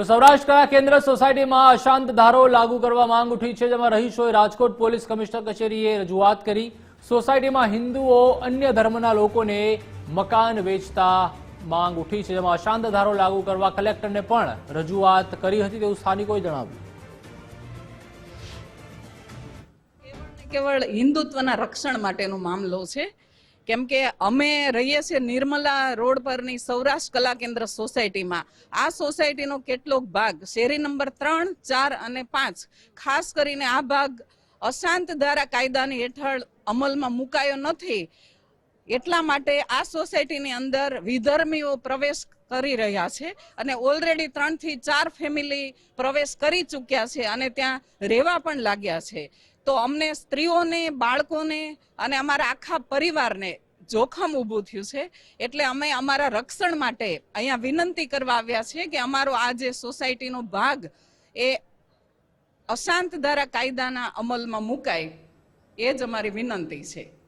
તો સૌરાષ્ટ્ર કેન્દ્ર સોસાયટીમાં અશાંત ધારો લાગુ કરવા માંગ ઉઠી છે, જેમાં રહીશોએ રાજકોટ પોલીસ કમિશનર કચેરીએ રજૂઆત કરી. સોસાયટીમાં હિન્દુઓ, અન્ય ધર્મના લોકોને મકાન વેચતા માંગ ઉઠી છે, જેમાં અશાંત ધારો લાગુ કરવા કલેક્ટરને પણ રજૂઆત કરી હતી તેવું સ્થાનિકોએ જણાવ્યું. કેવળ હિન્દુત્વના રક્ષણ માટેનો મામલો છે. કેમ કે અમે રહીએ છીએ નિર્મલા રોડ પરની સૌરાષ્ટ્ર કલા કેન્દ્ર સોસાયટીમાં. આ સોસાયટીનો કેટલોક ભાગ શેરી નંબર ત્રણ, ચાર અને પાંચ, ખાસ કરીને આ ભાગ અશાંત ધારા કાયદાની હેઠળ અમલમાં મુકાયો નથી. એટલા માટે આ સોસાયટીની અંદર વિધર્મીઓ પ્રવેશ કરી રહ્યા છે અને ઓલરેડી ત્રણથી ચાર ફેમિલી પ્રવેશ કરી ચૂક્યા છે અને ત્યાં રહેવા પણ લાગ્યા છે. તો અમને સ્ત્રીઓને, બાળકોને અને અમારા આખા પરિવારને જોખમ ઊભું થયું છે. એટલે અમે અમારા રક્ષણ માટે અહીંયા વિનંતી કરવા આવ્યા છે કે અમારો આ જે સોસાયટીનો ભાગ એ અશાંત ધારા કાયદાના અમલમાં મુકાય. એ જ અમારી વિનંતી છે.